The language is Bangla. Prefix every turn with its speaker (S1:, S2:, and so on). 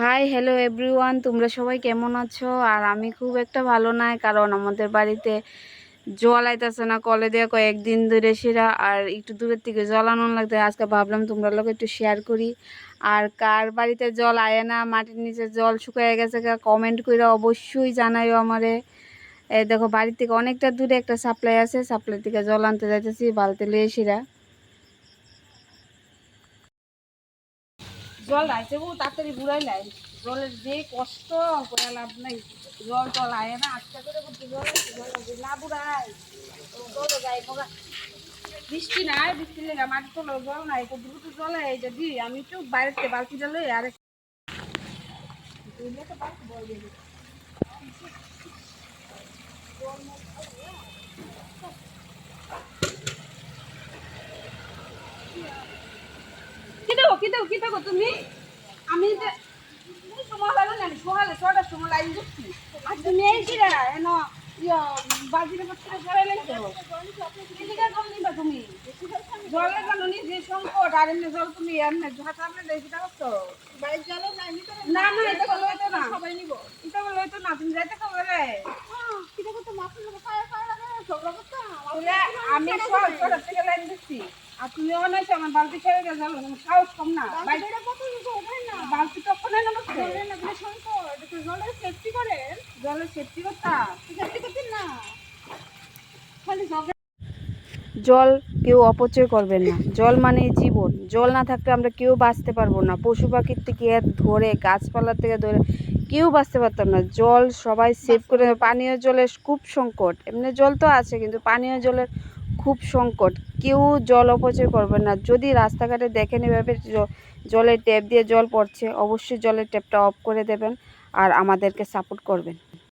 S1: হাই হ্যালো এভরিওয়ান তোমরা সবাই কেমন আছো? আর আমি খুব একটা ভালো নাই, কারণ আমাদের বাড়িতে জল আইতেছে না, কলে দেওয়া কয়েকদিন ধরে সেরা, আর একটু দূরের থেকে জল আনানো লাগতে, আজকে ভাবলাম তোমরা লোক একটু শেয়ার করি। আর কার বাড়িতে জল আয় না, মাটির নিচে জল শুকিয়ে গেছে কমেন্ট করে অবশ্যই জানাইও আমারে। দেখো, বাড়ির থেকে অনেকটা দূরে একটা সাপ্লাই আছে সাপ্লাই থেকে জল আনতে যাইতেছি বালতি লিয়ে সেরা। জল আইছে বউ তাড়াতাড়ি বুড়াই লাই জলের যে কষ্ট, করে লাভ নাই। জল টল আয় না আজকে করে জল জল না বুড়াই তো জলে যাই বৃষ্টি নাই বৃষ্টি লেগে মাটি তোলো জল নাই, তো দ্রুত জলে এই যদি আমি একটু বাইরে থেকে বালতিটা লই আর তো বালতি কি দেবো কি দেবো তুমি? আমি সময় হলো না সকালে ছটার সময় লাইন দিচ্ছি আর তুমি এই কি রে এন ইয়া বাজিরে পত্রে করে লাইছো এদিকে জল নিবা তুমি। জলের জন্য যে সংকট আর এমনি জল তুমি এমনি ঝাঁটা আপনি দেখি দেখো
S2: বাড়ির নাই
S1: না না এটা বলো তো না।
S2: সবাই নিব।
S1: এটা বলো না তুমি যাইতে খাবে রে।
S2: কিটা করতে মাছ লোক খায় খায় লাগে ঝগড়া করতাম
S1: বলে আমি সব থেকে লাইন দিচ্ছি। আর তুমি আমার বালতি ছেড়ে গেছে জল সাহস কম না। বালতি তখন না। বসে
S2: জলের সেফটি করেন
S1: জলের সেফটি করতাম
S2: সেফটি করতেন না। খালি ঝগড়া
S1: জল কেউ অপচয় করবেন না। জল মানে জীবন। জল না থাকলে আমরা কেউ বাঁচতে পারব না। পশু পাখির থেকে ধরে গাছপালা থেকে ধরে কেউ বাঁচতে পারতাম না। জল সবাই সেভ করে পানীয় জলের খুব সংকট। এমনি জল তো আছে কিন্তু পানীয় জলের খুব সংকট। কেউ জল অপচয় করবেন না। যদি রাস্তাঘাটে দেখেন এভাবে জলের ট্যাপ দিয়ে জল পড়ছে, অবশ্যই জলের ট্যাপটা অফ করে দেবেন আর আমাদেরকে সাপোর্ট করবেন।